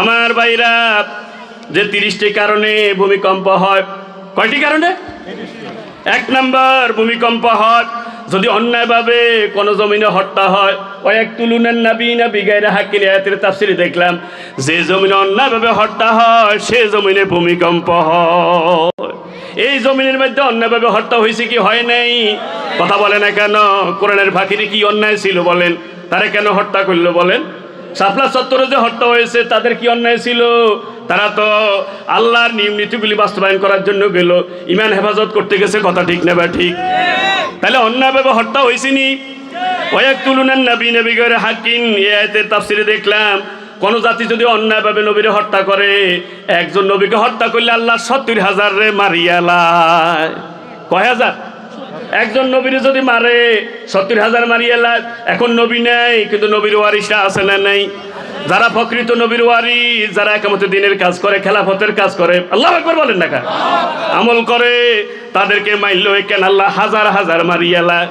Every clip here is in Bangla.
আমার ভাইরা, যে তিরিশটি কারণে ভূমিকম্প হয়, কয়টি কারণে? এক নাম্বার, ভূমিকম্প হয়, যদি অন্যায়ভাবে কোনো জমিনে হত্যা হয় ও এক তুলুনের নাবি না বিগাইরা হাকিল আয়াতের তাফসিরে দেখলাম, যে জমিনে অন্যায়ভাবে হত্যা হয়, সে জমিনে ভূমিকম্প হয়। এই জমিনের মধ্যে অন্যায়ভাবে হত্যা হয়েছে কি হয় নাই? কথা বলে না কেন? কোরআনের ফাঁকিরে কি অন্যায় ছিল বলেন? তারা কেন হত্যা করল বলেন? সাপলা চত্বরে যে হত্যা হয়েছে, তাদের কি অন্যায় ছিল? তারা তো আল্লাহর নিয়ম নীতিগুলি বাস্তবায়ন করার জন্য গেল। ইমান হেফাজত করতে গেছে, কথা ঠিক না বা ঠিক? তাহলে অন্যায়ভাবে হত্যা হয়েছিনি কয়েক তুলনার নবী নবী করে হাকিন এ আয়তের তাফসিরে দেখলাম, কোন জাতি যদি অন্যায়ভাবে নবীরে হত্যা করে, একজন নবীকে হত্যা করলে আল্লাহ সত্তর হাজার রে মারিয়ালায় কয় হাজার? একজন নবীর যদি মারে, সত্তর হাজার মারিয়ে লাগ এখন নবী নেই, কিন্তু নবীর ওয়ারিসরা আছে না নেই? যারা প্রকৃত নবীর ওয়ারিস যারা একামতে দিনের কাজ করে, খেলাফতের কাজ করে, আল্লাহ একবার বলেন না? আমল করে, তাদেরকে মাইল কেন আল্লাহ হাজার হাজার মারিয়ে লাগ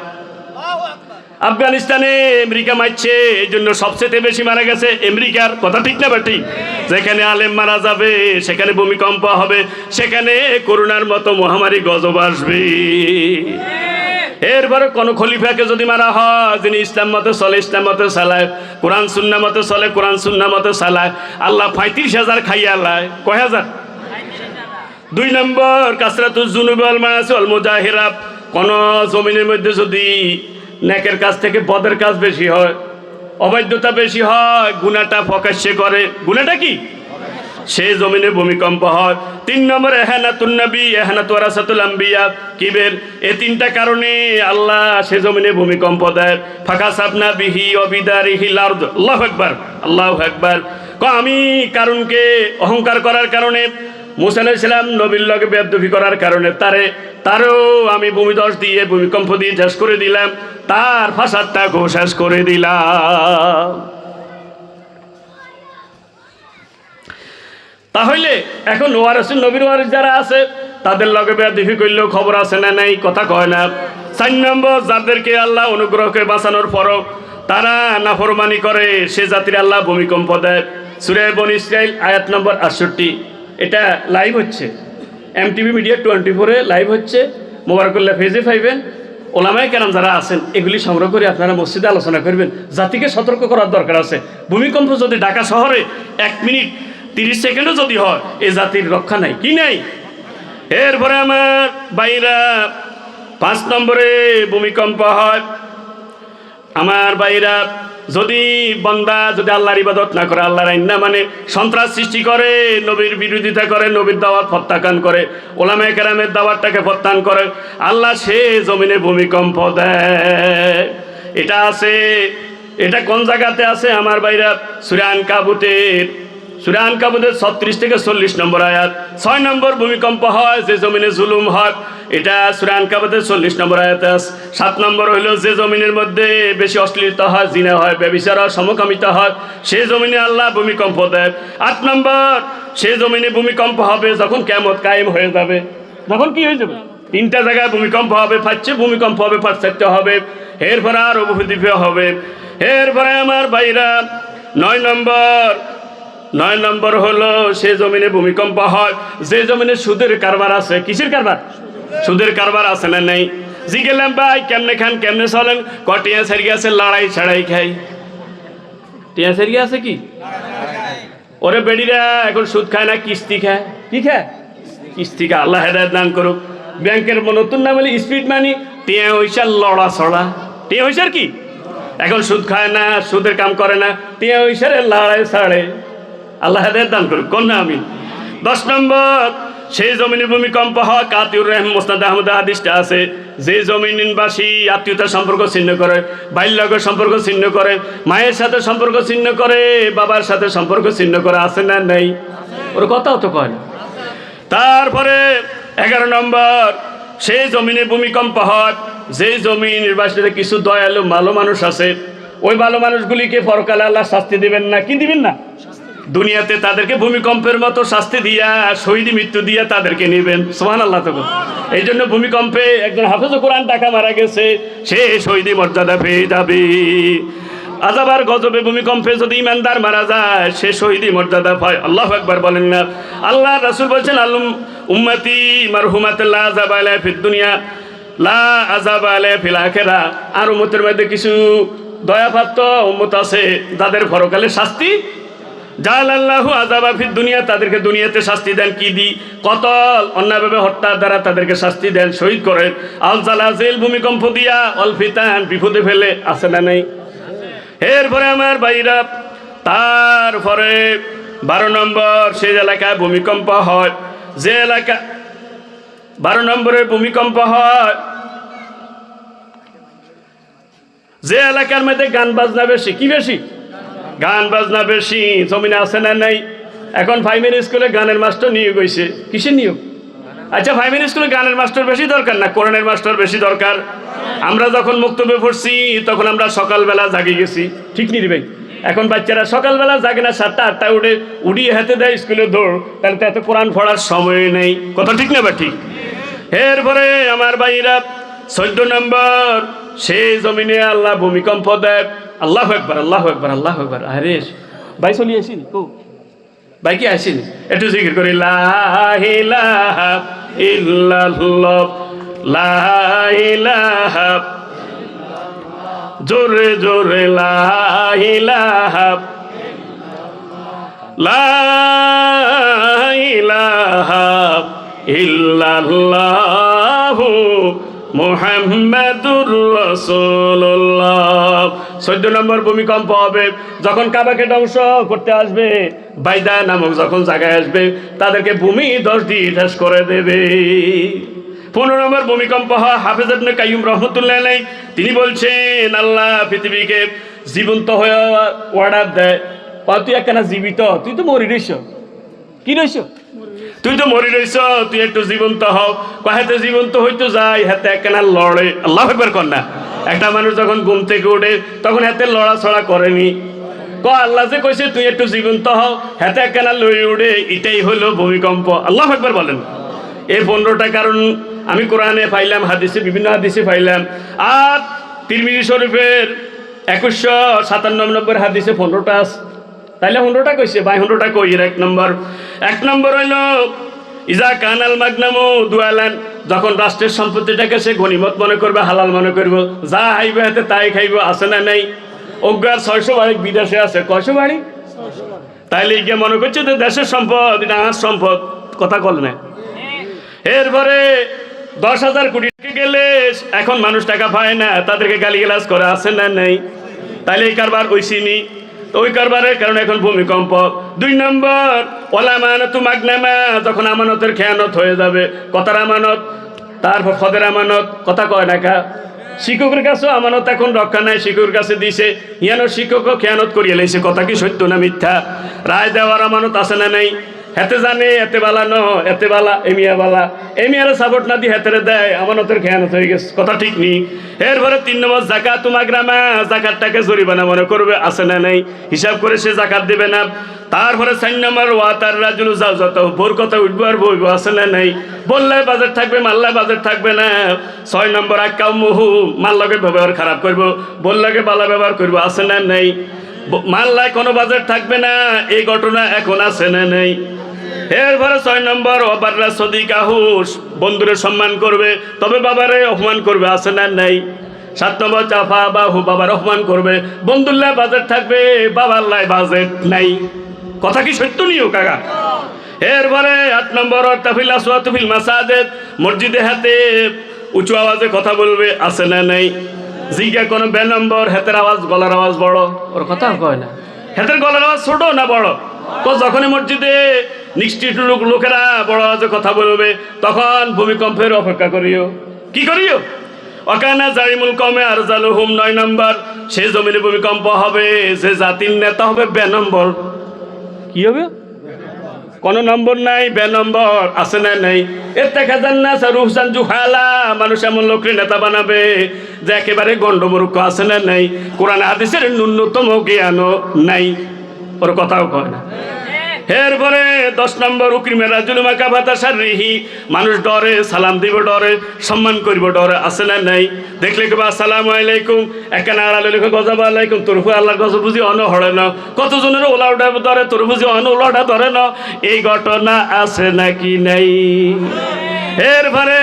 আফগানিস্তানে আমেরিকা মারছে, এই জন্য সবচেয়ে বেশি মারা গেছে আমেরিকার, কথা ঠিক না বাটি যেখানে আলেম মারা যাবে, সেখানে ভূমিকম্প হবে, সেখানে করোনার মতো মহামারী গজব আসবে। এরপরে কোন খলিফাকে যদি মারা হয়, যিনি ইসলাম মতে চলে, ইসলাম মতে চালায়, কোরআন সুন্না মতে চলে, কোরআন সুন্না মতে চালায়, আল্লাহ পঁয়ত্রিশ হাজার খাইয়া লায় কয় হাজার? দুই নম্বর কাসরাতুল জুনুবল মানাসি অল মুজাহিরা কোন জমিনের মধ্যে যদি নেকের কাজ থেকে পদের কাজ বেশি হয় অবৈধতা বেশি হয় গুনাটা প্রকাশ্যে করে গুনাটা কি? সে জমিনে ভূমিকম্প হয়। তিন নম্বর, এহানাতুন নবী, এহানাত কিবের এ তিনটা কারণে আল্লাহ সে জমিনে ভূমিকম্প দেয়। ফাঁকা সাপনা বিহি অবিদারিহি লার্দ। আল্লাহ একবার আল্লাহ একবার ক, আমি কারণকে অহংকার করার কারণে, মুসা আলাইসালাম নবীর লগে বেদবি করার কারণে, তারে, তারও আমি ভূমিদশ দিয়ে ভূমিকম্প দিয়ে শেষ করে দিলাম। তার ফাঁসারটাকেও শেষ করে দিলাম। তাহলে এখন ওয়ারসুল নবীর ওয়ারিস যারা আছে, তাদের লগে বেদিফি করলেও খবর আছে না নাই, কথা কয় না। চার নম্বর, যাদেরকে আল্লাহ অনুগ্রহকে বাঁচানোর পরও তারা নাফরমানি করে, সে জাতির আল্লাহ ভূমিকম্প দেয়। সুরে বন ইসরাইল, আয়াত নম্বর আটষট্টি। এটা লাইভ হচ্ছে। এম টিভি মিডিয়া টোয়েন্টি ফোরে লাইভ হচ্ছে। মোবারকুল্লাহ ফেজে পাইবেন। ওলামায় কেরাম যারা আছেন, এগুলি সংগ্রহ করে আপনারা মসজিদে আলোচনা করবেন। জাতিকে সতর্ক করার দরকার আছে। ভূমিকম্প যদি ঢাকা শহরে এক মিনিট তিরিশ সেকেন্ডও যদি হয়, এ জাতির রক্ষা নাই। কি নাই? এরপরে আমার বাইরা পাঁচ নম্বরে ভূমিকম্প হয়। আমার বাইরা যদি বন্দা যদি আল্লাহর ইবাদত না করে, আল্লাহর আইন না মানে সন্ত্রাস সৃষ্টি করে, নবীর বিরোধিতা করে, নবীর দাওয়াত প্রত্যাখ্যান করে ওলামে কেরামের দাওয়াতটাকে প্রত্যাখ্যান করে, আল্লাহ সে জমিনে ভূমিকম্প দেয়। এটা আছে, এটা কোন জায়গাতে আছে? আমার বাইরা সুরান কাবুতের সুরান কাবুদের ছত্রিশ থেকে চল্লিশ নম্বর আয়াত। ছয় নম্বর ভূমিকম্প হয়, যে জমিনে জুলুম হয়। এটা সুরান কাবুদের চল্লিশ নম্বর আয়াত। সাত নম্বর হইল, যে জমিনের মধ্যে বেশি অশ্লীলতা হয়, জিনা হয়, ব্যবিচার হয়, সমকামিতা হয়, সে জমিনে আল্লাহ ভূমিকম্প দেয়। আট নম্বর, সে জমিনে ভূমিকম্প হবে যখন কেমত কায়েম হয়ে যাবে। যখন কি হয়ে যাবে? তিনটা জায়গায় ভূমিকম্প হবে, ফাটছে, ভূমিকম্প হবে ফাটছে হবে। এরপরে আর অবহুদ্বীপে হবে। এরপরে আমার বাইরা নয় নম্বর নয় নম্বর হলো, সে জমিনে ভূমিকম্প হয়। যে জমিনে সুদের কারবার আছে, কিসের কারবার? সুদের কারবার আছে না নেই? জি গেলাম ভাই, কেমনে খান, কেমনে চলেন? কটিয়া সারি আছে, লড়াই ছাড়াই খাই। টিয়া সারি আছে কি? ওরে বেডিরা, এখন সুদ খায় না, কিস্তি খায়। কি খায়? কিস্তি খায়, আল্লাহ হেদায়ত দান করুক। ব্যাংকের নতুন নাম হলে স্পিড মানি। টিয়া হইসার লড়া ছড়া টিয়া হইসার কি? এখন সুদ খায় না, সুদের কাম করে না। টিয়া হইসারে লড়াই ছাড়ে। আল্লাহ হেদায়ত দান করুক। কোন না আমি দশ নম্বর সেই জমিনে ভূমিকম্প হওয়া কাতিউর রহম মোস্তাদ আহমদ হাদিসটা আছে। যে জমিনবাসী আত্মীয়তার সম্পর্ক ছিন্ন করে বাল্যকের সম্পর্ক ছিন্ন করে মায়ের সাথে সম্পর্ক ছিন্ন করে বাবার সাথে সম্পর্ক ছিন্ন করে আছে না নেই? ওর কথাও তো কয় তারপরে এগারো নম্বর সেই জমিনে ভূমিকম্প হয় যেই জমিনের বাসীতে কিছু দয়ালু ভালো মানুষ আছে ওই ভালো মানুষগুলিকে পরকালে আল্লাহ শাস্তি দিবেন না কি দিবেন না? দুনিয়াতে তাদেরকে ভূমিকম্পের মতো শাস্তি দিয়া, শহীদ মৃত্যু দিয়া তাদেরকে নেবেন। সোহান আল্লাহ তো এই জন্য ভূমিকম্পে একজন হাফেজ কোরআন টাকা মারা গেছে, সে শহীদি মর্যাদা পেয়ে যাবে। আজাবার গজবে ভূমিকম্পে যদি ইমানদার মারা যায়, সে শহীদি মর্যাদা পায়। আল্লাহ একবার বলেন না। আল্লাহ রাসুল বলছেন, আলুম উম্মতি আলাইহি ফিদ দুনিয়া, লা আযাব আলাইহি ফিল আখিরা। আর উম্মতের মধ্যে কিছু দয়াপ্রাপ্ত উম্মত আছে, যাদের পরকালে শাস্তি জাল আল্লাহু আজাবা ফিদ দুনিয়া, তাদেরকে দুনিয়াতে শাস্তি দেন কি দি? কতল অন্যায়ভাবে হত্যার দ্বারা তাদেরকে শাস্তি দেন, শহীদ করেন। আল জালাজিল ভূমিকম্প দিয়া অলফিতান বিপদে ফেলে, আছে না নেই? এরপরে আমার বাইরা তারপরে বারো নম্বর, সেই এলাকায় ভূমিকম্প হয়। যে এলাকা, বারো নম্বরে ভূমিকম্প হয়। যে এলাকার মধ্যে গান বাজনা বেশি, কি বেশি? গান বাজনা বেশি, জমিনে আছে না নাই? এখন প্রাইমারি স্কুলে গানের মাস্টার নিয়োগ হয়েছে কিসের নিয়োগ? আচ্ছা প্রাইমারি স্কুলে গানের মাস্টার বেশি দরকার না কোরআনের মাস্টার বেশি দরকার? আমরা যখন মুক্তবে পড়ছি, তখন আমরা সকালবেলা জাগে গেছি। ঠিক নি রে এখন বাচ্চারা সকালবেলা জাগে না, সাতটা আটটা উঠে উড়িয়ে হাতে দেয় স্কুলে দৌড়। তাহলে তো এত কোরআন পড়ার সময় নেই। কথা ঠিক না বা ঠিক? এরপরে আমার ভাইরা, চোদ্দ নম্বর, সেই জমিনে আল্লাহ ভূমিকম্প দেয়। আল্লাহ একবার আল্লাহ একবার আল্লাহ একবার আরে, ভাই চলি আসিনি কো? ভাই কি আসিনি একটু জিকির করি জোরে জোরে লাহিলাহা লাইলাহা ইল্লাল্লাহু মুহাম্মাদুর চোদ্দ নম্বর ভূমিকম্প হবে। যখন কাবাকে ধ্বংস করতে আসবে, বাইদা নামক যখন জায়গায় আসবে, তাদেরকে ভূমি দশ দিয়ে ঠাস করে দেবে। পনেরো নম্বর ভূমিকম্প হয় হাফেজ কাইয়ুম রহমতুল্লাহ আলাই তিনি বলছেন, আল্লাহ পৃথিবীকে জীবন্ত হয়ে অর্ডার দেয়। তুই একখানা জীবিত, তুই তো মরি রইছ কি রইছ তুই তো মরি রইছ তুই একটু জীবন্ত হও। কাহেতে জীবন্ত হইতো যাই, হাতে একখানা লড়ে। আল্লাহ একবার কর না। একটা মানুষ যখন ঘুম থেকে ওঠে তখন হাতে লড়াছড়া করেনি। ক আল্লাহ যে কইছে, তুই একটু জীবন্ত হও, হাতে একখানা লই উড়ে, এটাই হলো ভূমিকম্প। আল্লাহ একবার বলেন। এই পনেরোটা কারণ আমি কোরআনে পাইলাম, হাদিসে, বিভিন্ন হাদিসে পাইলাম। আর তিরমিজি শরীফের একুশশো সাতান্ন নম্বর হাদিসে পনেরোটা আছে। তাইলে পনেরোটা কইছে? বাই পনেরোটা কই? এক নম্বর। এক নম্বর হইল, ইজা কানাল মাগনামু দুয়ালান যখন রাষ্ট্রের সম্পত্তিটাকে সে গণিমত মনে করবে, হালাল মনে করব। যা হাইবে হাতে তাই খাইব, আছে না নাই? অজ্ঞার ছয়শো বাড়ি বিদেশে আছে। কয়শো বাড়ি? তাইলে গিয়ে মনে করছে যে দেশের সম্পদ, এটা আমার সম্পদ। কথা কল না। এরপরে দশ হাজার কোটি গেলে এখন মানুষ টাকা পায় না, তাদেরকে গালিগালাজ করে, আছে না নেই? তাইলে এই কারবার ওই কারবারের কারণে এখন ভূমিকম্প। দুই নম্বর, ওলা মানত মাগনামা, যখন আমানতের খেয়ানত হয়ে যাবে, কথার আমানত, তারপর ফদের আমানত, কথা কয় না কা? শিক্ষকের কাছেও আমানত এখন রক্ষা নাই, শিক্ষকের কাছে দিছে, ইয়ানো শিক্ষকও খেয়ানত করিয়ে লাইছে, কথা কি সত্য না মিথ্যা? রায় দেওয়ার আমানত আছে না নাই? হেতে জানে এতে বালা ন এতে বালা এমিয়া বালা। এমিয়ারে সাপোর্ট না দিয়ে হেতেরে দেয়, আমানতের খেয়ানত হয়ে গেছে। কথা ঠিক নেই। এরপরে তিন নম্বর, জাকাত তোমার গ্রামা, জাকাতটাকে জরিমানা মনে করবে, আছে না নাই? হিসাব করে সে জাকাত দেবে না। তারপরে চার নম্বর ওয়াতার রাজুল যাও, যত বোর কথা উঠবো আর বইব, আছে না নাই? বললে বাজার থাকবে মাল্লা বাজার থাকবে না। ছয় নম্বর আক্কাও মুহু মাল্লাকে ব্যবহার খারাপ করব, বললাকে বালা ব্যবহার করব, আছে না নাই? মাল্লায় কোনো বাজেট থাকবে না, এই ঘটনা এখন আছে না নেই। এরপরে ছয় নম্বর, অবাররা সদিক আহুস বন্ধুরে সম্মান করবে, তবে বাবারে অপমান করবে, আছে না নাই। সাত নম্বর, চাফা বাহু, বাবার অপমান করবে, বন্ধুল্লাহ বাজেট থাকবে বাবার লাই বাজেট নাই। কথা কি সত্য নিও, কাকা? এরপরে আট নম্বর আসওয়াতুফিল মাসাজেদ, মসজিদে হাতে উঁচু আওয়াজে কথা বলবে, আছে না নাই। জিজ্ঞা কোনো বে নম্বর হাতের আওয়াজ গলার আওয়াজ বড়? ওর কথা কয় না। হাতের গলার আওয়াজ ছোট না বড়? তো যখনই মসজিদে নিশ্চিত লোক লোকেরা বড় আওয়াজে কথা বলবে তখন ভূমিকম্পের অপেক্ষা করিও। কি করিও? অকানা জারিমুল কমে আর জালুহুম নয় নম্বর সে জমিনে ভূমিকম্প হবে যে জাতির নেতা হবে বে নম্বর। কি হবে? কোন নম্বর নাই, বে নম্বর, আছে না নাই? এর দেখা যান না রুহসান জুহালা, মানুষ এমন লোকের নেতা বানাবে যে একেবারে গন্ডমূর্খ আছে না নাই? কোরআন হাদিসের ন্যূনতম জ্ঞানও নাই। ওর কথাও কয় না। এরপরে দশ নম্বর উক্রিমের রাজুলুমা কাবাতা রিহি মানুষ ডরে, সালাম দিব ডরে, সম্মান করিব ডরে, আছে না নাই? দেখলে কেবা আসসালামু আলাইকুম। একানে আড়ালে লেখো গজব, আলাইকুম তোর উপর আল্লাহর গজব বুঝি অন হড়ে না। কতজনের ওলা উঠা ধরে, তোর বুঝি অন ওলাটা ধরে না? এই ঘটনা আছে নাকি নাই? এরপরে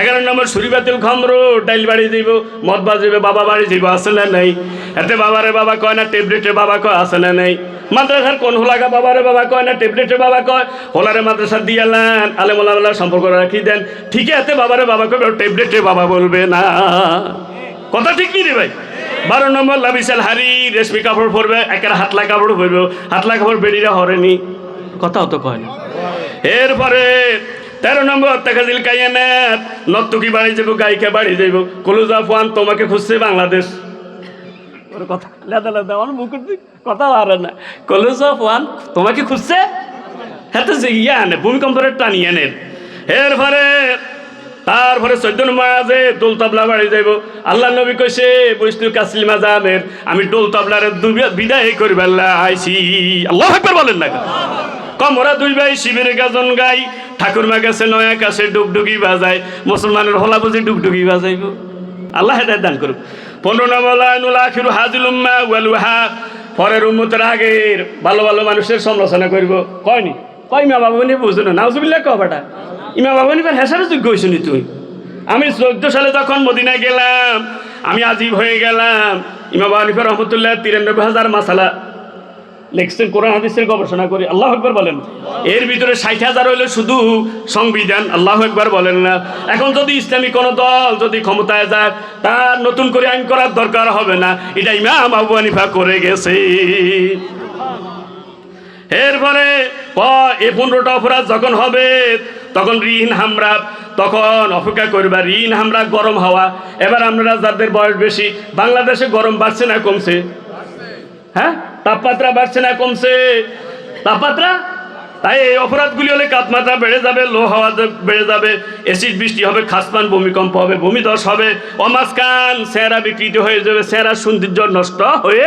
এগারো নম্বর সুরিবাতিল খমরু, ডাইল বাড়ি দিব, মদ বাজিবে, বাবা বাড়ি আছে না নাই। এতে বাবারে বাবা কয় না ট্যাবলেটে বাবা কয় আছে না নাই। মাদ্রাসার কোন হোলাগা বাবারে বাবা কয় না ট্যাবলেটে বাবা কয়? হোলারে মাদ্রাসা দিয়ালেন আলেমুল্লাহ সম্পর্ক রাখি দেন। ঠিক এতে বাবারে বাবা কবে ট্যাবলেটে বাবা বলবে না। কথা ঠিক রে ভাই? বারো নম্বর লাবিসাল হারি, রেশমি কাপড় পরবে, একের হাতলা কাপড় পরবে, হাতলা কাপড় বেরিয়ে হরেনি। কথাও তো কয় না। এরপরে তেরো নম্বর তেকাজিল কাইয়ানাত নর্তকি বাড়ি যাব গায়িকা বাড়ি যাইব। কলুজা ফান তোমাকে খুঁজছে বাংলাদেশ। কথা, লেদা লেদা, আমার মুখের কথা আর না। কলুজা ফান তোমাকে খুঁজছে? হ্যাঁ তো ইয়া আনে ভূমিকম্পের টানি আনেন এরপরে, তারপরে চোদ্দ নম্বর আছে, দোল তবলা বাড়ি যাইব। আল্লাহ নবী কইছে বৈষ্ণু কাসলিম আজামের আমি দোল তবলার বিদায় করিবার আইছি। আল্লাহ একবার বলেন না কমরা দুই ভাই শিবের গাজন গাই ঠাকুরমা গেছে নয়া কাছে ডুগডুগি বাজায়, মুসলমানের হলা বুঝি ডুগডুগি বাজাইব। আল্লাহ হেদায়ত দান করুক। পনেরো নম্বর আখিরু হাজিল উম্মা ওয়ালুহা পরের উম্মতের আগের ভালো ভালো মানুষের সমালোচনা করব। কয়নি কয় মা বাবা নিয়ে বুঝলো নাউজুবিল্লাহ কবাটা ইমা বাবা নিবার হেসারে যোগ্য হয়েছিনি তুই? আমি চোদ্দ সালে যখন মদিনায় গেলাম, আমি আজিব হয়ে গেলাম। ইমা বাবা নিফা রহমতুল্লাহ তিরানব্বই হাজার মাসালা লিখছেন কোরআন, হাদিসের গবেষণা করি। আল্লাহ একবার বলেন। এর ভিতরে ষাট হাজার হইলে শুধু সংবিধান, আল্লাহ একবার বলেন না। এখন যদি ইসলামী কোনো দল যদি ক্ষমতায় যায়, তার নতুন করে আইন করার দরকার হবে না। এটা ইমাম আবু হানিফা করে গেছে। এরপরে এ পনেরোটা অপরাধ যখন হবে, তখন ঋণ, হামরা, তখন অপেক্ষা করবা, ঋণ, হামরা গরম হাওয়া। এবার আমরা যাদের বয়স বেশি, বাংলাদেশে গরম বাড়ছে না কমছে? হ্যাঁ? তাপমাত্রা বাড়ছে না, কমছে। তাপমাত্রা? তাই এই অপরাধগুলি হলে তাপমাত্রা বেড়ে যাবে লো হাওয়া বেড়ে যাবে এসিড বৃষ্টি হবে, খাসমান ভূমিকম্প হবে, ভূমিধস হবে অমাসকান সেরা বিকৃত হয়ে যাবে, সেরা সৌন্দর্য নষ্ট হয়ে